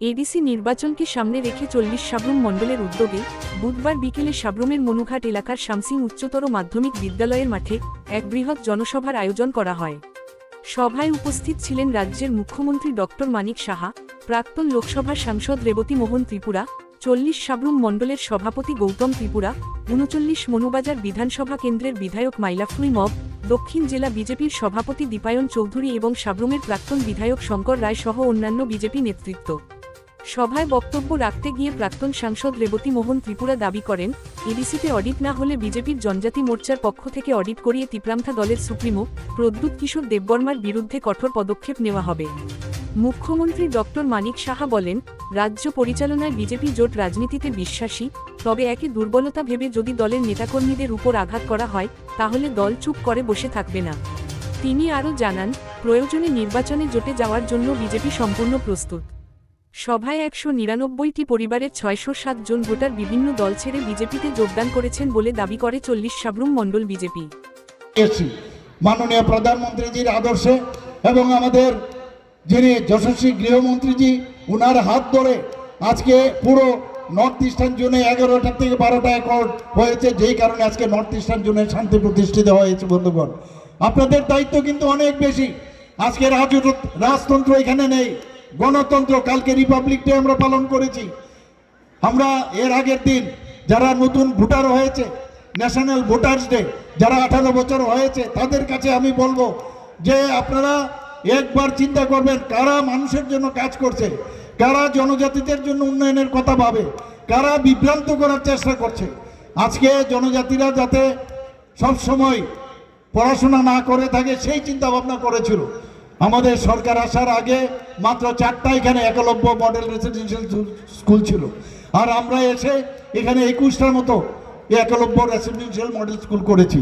ADC নির্বাচনকে সামনে রেখে চল্লিশ সাবরুম মণ্ডলের উদ্যোগে বুধবার বিকেলে সাবরুমের মনুঘাট এলাকার শামসিং উচ্চতর মাধ্যমিক বিদ্যালয়ের মাঠে এক বৃহৎ জনসভার আয়োজন করা হয়। সভায় উপস্থিত ছিলেন রাজ্যের মুখ্যমন্ত্রী ডক্টর মানিক সাহা, প্রাক্তন লোকসভার সাংসদ রেবতী মোহন ত্রিপুরা, চল্লিশ সাবরুম মণ্ডলের সভাপতি গৌতম ত্রিপুরা, উনচল্লিশ মনুবাজার বিধানসভা কেন্দ্রের বিধায়ক মাইলাফুই মব, দক্ষিণ জেলা বিজেপির সভাপতি দীপায়ন চৌধুরী এবং সাবরুমের প্রাক্তন বিধায়ক শঙ্কর রায় সহ অন্যান্য বিজেপি নেতৃত্ব। সভায় বক্তব্য রাখতে গিয়ে প্রাক্তন সাংসদ রেবতী মোহন ত্রিপুরা দাবি করেন, এডিসিতে অডিট না হলে বিজেপির জনজাতি মোর্চার পক্ষ থেকে অডিট করিয়ে তিপ্রামথা দলের সুপ্রিমো, প্রদ্যুৎ কিশোর দেববর্মার বিরুদ্ধে কঠোর পদক্ষেপ নেওয়া হবে। মুখ্যমন্ত্রী ডক্টর মানিক সাহা বলেন, রাজ্য পরিচালনায় বিজেপি জোট রাজনীতিতে বিশ্বাসী, তবে একে দুর্বলতা ভেবে যদি দলের নেতাকর্মীদের উপর আঘাত করা হয়, তাহলে দল চুপ করে বসে থাকবে না। তিনি আরও জানান, প্রয়োজনে নির্বাচনে জোটে যাওয়ার জন্য বিজেপি সম্পূর্ণ প্রস্তুত। সভায় একশো নিরানব্বইটি পরিবারের ছয়শো সাত জন ভোটার বিভিন্ন দল ছেড়ে বিজেপিতে যোগদান করেছেন বলে দাবি করে চল্লিশ সাবরুম মণ্ডল বিজেপি। মাননীয় প্রধানমন্ত্রীজির আদর্শে এবং আমাদের যিনি যশস্বী গৃহমন্ত্রীজি, উনার হাত ধরে আজকে পুরো নর্থ ইস্টার্ন জোনে এগারোটা থেকে বারোটা একর হয়েছে, যেই কারণে আজকে নর্থ ইস্টার্ন জোনে শান্তি প্রতিষ্ঠিত হয়েছে বন্ধুগণ। আপনাদের দায়িত্ব কিন্তু অনেক বেশি। আজকে রাজ রাজতন্ত্র এখানে নেই। গণতন্ত্র কালকে রিপাবলিক ডে আমরা পালন করেছি। আমরা এর আগের দিন যারা নতুন ভোটার হয়েছে ন্যাশনাল ভোটার্স ডে যারা আঠারো বছর হয়েছে, তাদের কাছে আমি বলব যে আপনারা একবার চিন্তা করবেন কারা মানুষের জন্য কাজ করছে, কারা জনজাতিদের জন্য উন্নয়নের কথা ভাবে, কারা বিভ্রান্ত করার চেষ্টা করছে। আজকে জনজাতিরা যাতে সব সময় পড়াশোনা না করে থাকে, সেই চিন্তা ভাবনা করেছিল। আমাদের সরকার আসার আগে মাত্র চারটা এখানে একলব্য মডেল রেসিডেন্সিয়াল স্কুল ছিল। আর আমরা এসে এখানে একুশটার মতো একলব্য রেসিডেন্সিয়াল মডেল স্কুল করেছি।